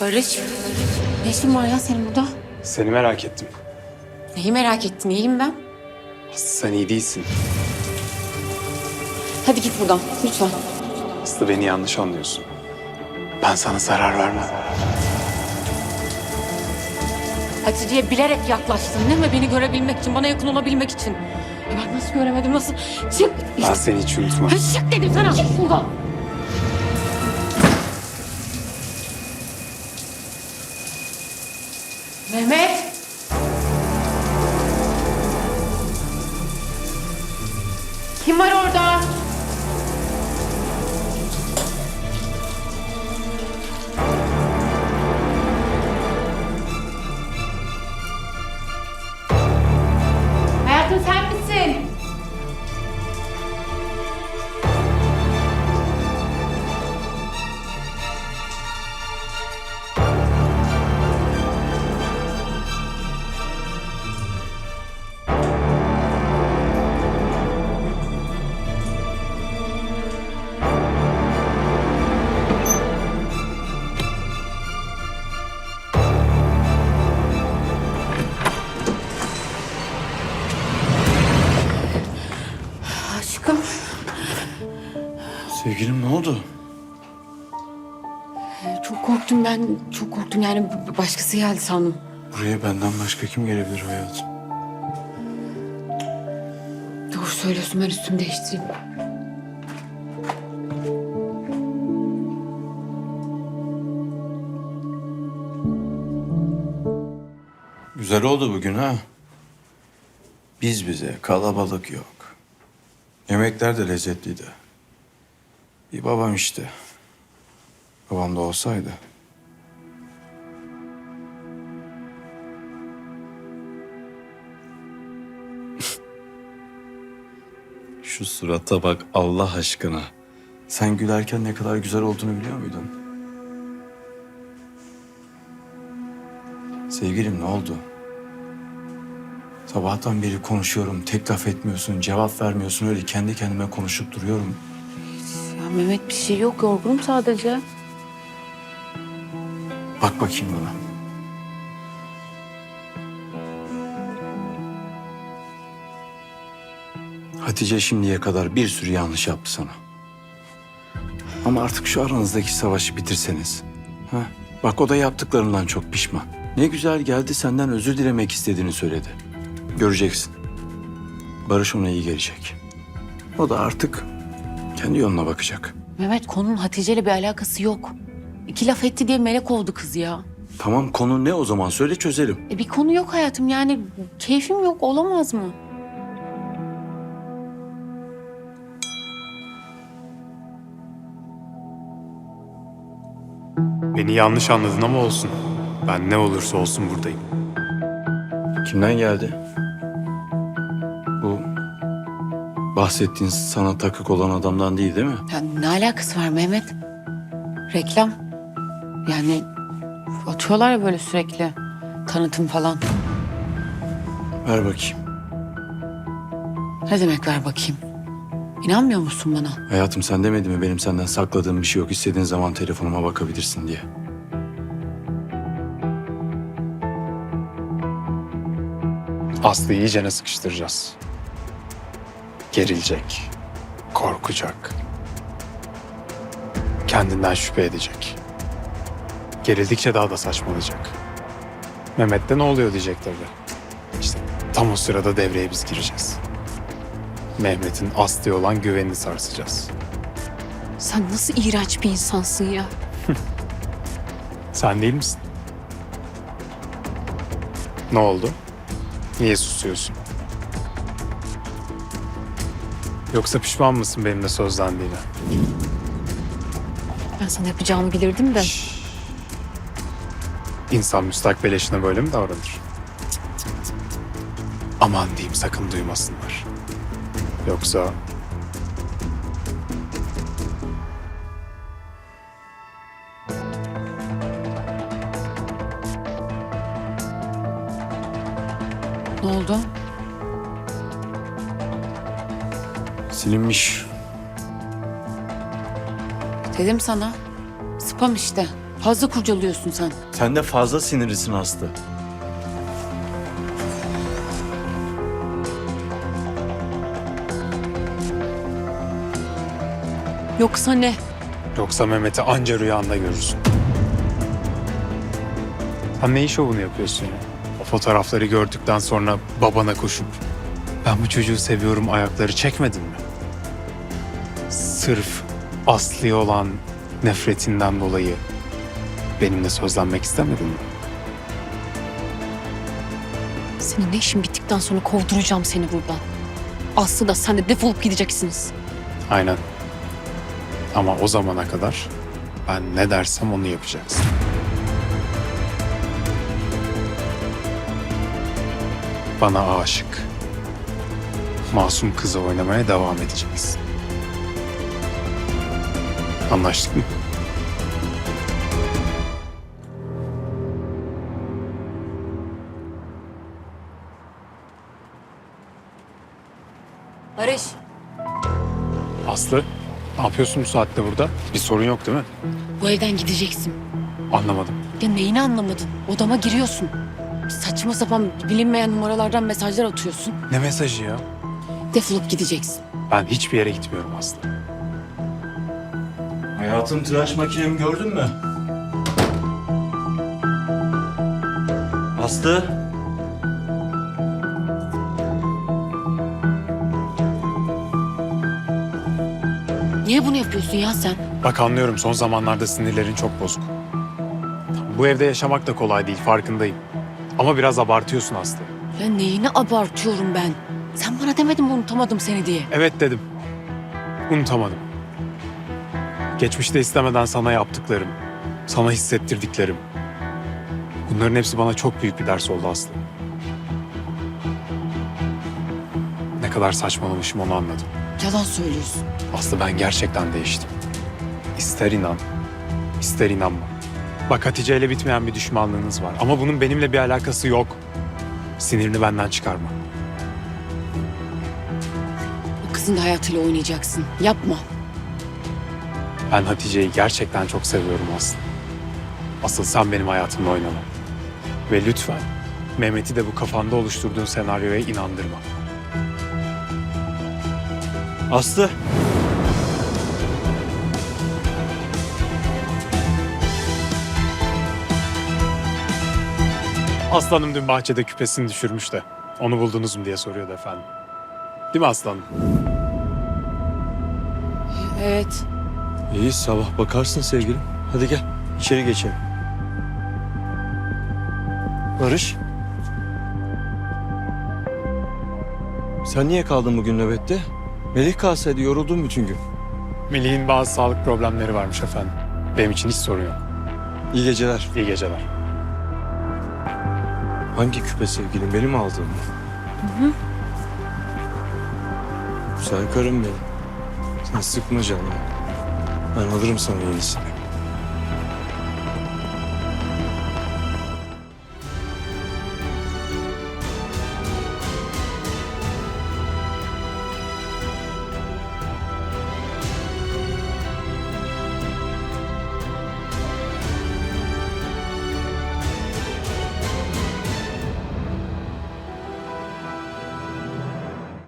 Barış, ne işin var ya senin burada? Seni merak ettim. Neyi merak ettin? İyiyim ben. Sen iyi değilsin. Hadi git buradan, lütfen. Aslı beni yanlış anlıyorsun. Ben sana zarar vermem. Hatice'ye bilerek yaklaştın değil mi? Beni görebilmek için, bana yakın olabilmek için. Ya ben nasıl göremedim, nasıl? Çık! Ben seni hiç unutmam. Ha, Çık dedim sana! Çık buradan! Mehmet! Kim Sevgilim ne oldu? Çok korktum ben. Çok korktum yani başkası geldi sandım. Buraya benden başka kim gelebilir hayatım? Doğru söylüyorsun ben üstümü değiştireyim. Güzel oldu bugün ha. Biz bize kalabalık yok. Yemekler de lezzetliydi. Bir babam işte. Babam da olsaydı. Şu surata bak Allah aşkına. Sen gülerken ne kadar güzel olduğunu biliyor muydun? Sevgilim ne oldu? Sabahtan beri konuşuyorum, tek laf etmiyorsun, cevap vermiyorsun. Öyle kendi kendime konuşup duruyorum. Mehmet bir şey yok yorgunum sadece. Bak bakayım bana. Hatice şimdiye kadar bir sürü yanlış yaptı sana. Ama artık şu aranızdaki savaşı bitirseniz. Ha? Bak o da yaptıklarından çok pişman. Ne güzel geldi senden özür dilemek istediğini söyledi. Göreceksin. Barış ona iyi gelecek. O da artık kendi yoluna bakacak. Mehmet konunun Hatice ile bir alakası yok. İki laf etti diye melek oldu kız ya. Tamam konu ne o zaman söyle çözelim. E bir konu yok hayatım yani keyfim yok olamaz mı? Beni yanlış anladın ama olsun. Ben ne olursa olsun buradayım. Kimden geldi? Bahsettiğin sana takık olan adamdan değil değil mi? Ya ne alakası var Mehmet? Reklam. Yani atıyorlar ya böyle sürekli. Tanıtım falan. Ver bakayım. Ne demek ver bakayım? İnanmıyor musun bana? Hayatım sen demedin mi benim senden sakladığım bir şey yok. İstediğin zaman telefonuma bakabilirsin diye. Aslı'yı iyicene sıkıştıracağız. Gerilecek. Korkacak. Kendinden şüphe edecek. Gerildikçe daha da saçmalayacak. Mehmet'te ne oluyor diyecek tabii. İşte tam o sırada devreye biz gireceğiz. Mehmet'in Aslı'ya olan güvenini sarsacağız. Sen nasıl iğrenç bir insansın ya? Sen değil misin? Ne oldu? Niye susuyorsun? Yoksa pişman mısın benimle sözlendiğine? Ben sana yapacağımı bilirdim de. İnsan müstakbel eşine böyle mi davranır? Aman diyeyim sakın duymasınlar. Yoksa Ne oldu? Silinmiş. Dedim sana. Spam işte. Fazla kurcalıyorsun sen. Sen de fazla sinirlisin Aslı. Yoksa ne? Yoksa Mehmet'i anca rüyanda görürsün. Sen neyin şovunu yapıyorsun ya? O fotoğrafları gördükten sonra babana koşup ben bu çocuğu seviyorum ayakları çekmedin mi? Sırf Aslı'ya olan nefretinden dolayı benimle sözlenmek istemedin mi? Senin ne işin bittikten sonra kovduracağım seni buradan. Aslı da sen de defolup gideceksiniz. Aynen. Ama o zamana kadar ben ne dersem onu yapacaksın. Bana aşık. Masum kızı oynamaya devam edeceksin. Anlaştık mı? Barış. Aslı, ne yapıyorsun bu saatte burada? Bir sorun yok değil mi? Bu evden gideceksin. Anlamadım. Ya neyini anlamadın? Odama giriyorsun. Saçma sapan bilinmeyen numaralardan mesajlar atıyorsun. Ne mesajı ya? Defolup gideceksin. Ben hiçbir yere gitmiyorum Aslı. Hayatım tıraş makinemi gördün mü? Aslı. Niye bunu yapıyorsun ya sen? Bak anlıyorum son zamanlarda sinirlerin çok bozuk. Bu evde yaşamak da kolay değil farkındayım. Ama biraz abartıyorsun Aslı. Ya neyini abartıyorum ben? Sen bana demedin mi unutamadım seni diye. Evet dedim. Unutamadım. Geçmişte istemeden sana yaptıklarım, sana hissettirdiklerim. Bunların hepsi bana çok büyük bir ders oldu Aslı. Ne kadar saçmalamışım onu anladım. Yalan söylüyorsun. Aslı ben gerçekten değiştim. İster inan, ister inanma. Bak Hatice ile bitmeyen bir düşmanlığınız var. Ama bunun benimle bir alakası yok. Sinirini benden çıkarma. O kızın da hayatıyla oynayacaksın. Yapma. Ben Hatice'yi gerçekten çok seviyorum Aslı. Asıl sen benim hayatımla oynama. Ve lütfen Mehmet'i de bu kafanda oluşturduğun senaryoya inandırma. Aslı. Aslanım dün bahçede küpesini düşürmüş de. Onu buldunuz mu diye soruyordu efendim. Değil mi aslanım? Evet. İyi sabah bakarsın sevgilim. Hadi gel içeri geçelim. Barış. Sen niye kaldın bugün nöbette? Melih kalsaydı yoruldun bütün gün. Melih'in bazı sağlık problemleri varmış efendim. Benim için hiç sorun yok. İyi geceler. İyi geceler. Hangi küpe sevgilim? Benim aldığım mı? Güzel karım benim. Sen sıkma canını. Ben alırım sana yenisini.